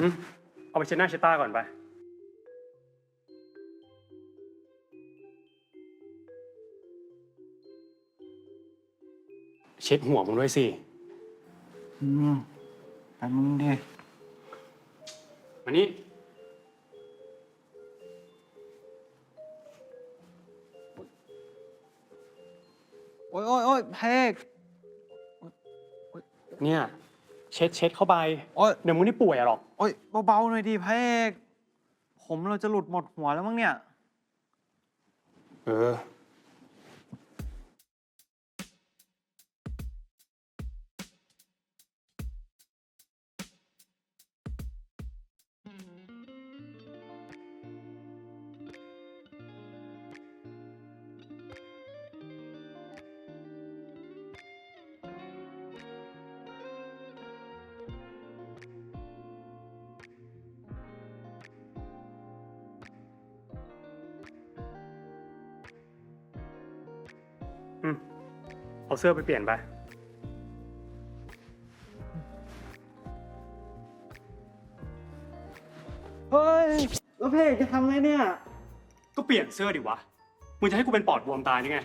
อืมเอาไปเช็ดหน้าเช็ดตาก่อนไป เช็ดหัวมึงด้วยสิ อืมแป๊บนึงดิมานี่ โอ๊ยโอ๊ยโอ๊ยเพกเนี่ย เช็ดเช็ดเข้าไปโอ๊ยเดี๋ยวมึงนี่ป่วยอะหรอก โอ๊ยเบาๆหน่อยดิเพกผมเราจะหลุดหมดหัวแล้วมั้งเนี่ย เออ อืมเอาเสื้อไปเปลี่ยนไป เฮ้ยแล้วเพกจะทำไงเนี่ย ก็เปลี่ยนเสื้อดิวะ มึงจะให้กูเป็นปอดบวมตายนี่ไง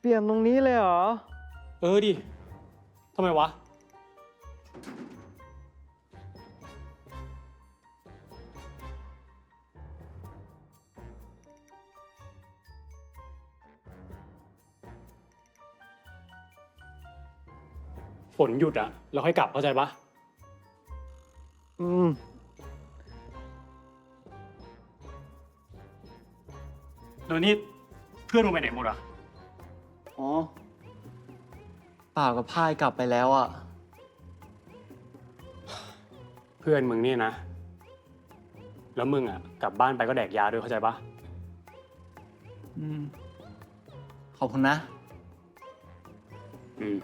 เปลี่ยนตรงนี้เลยเหรอ เออดิทำไมวะ ฝนหยุดอะเราค่อยกลับเข้าใจปะอืม แล้วนี่เพื่อนมึงไปไหนหมดอะอ๋อเปล่ากับพายกลับไปแล้วอะ เพื่อนมึงเนี่ยนะ แล้วมึงอะกลับบ้านไปก็แดกยาด้วยเข้าใจปะอืม ขอบคุณนะ อืม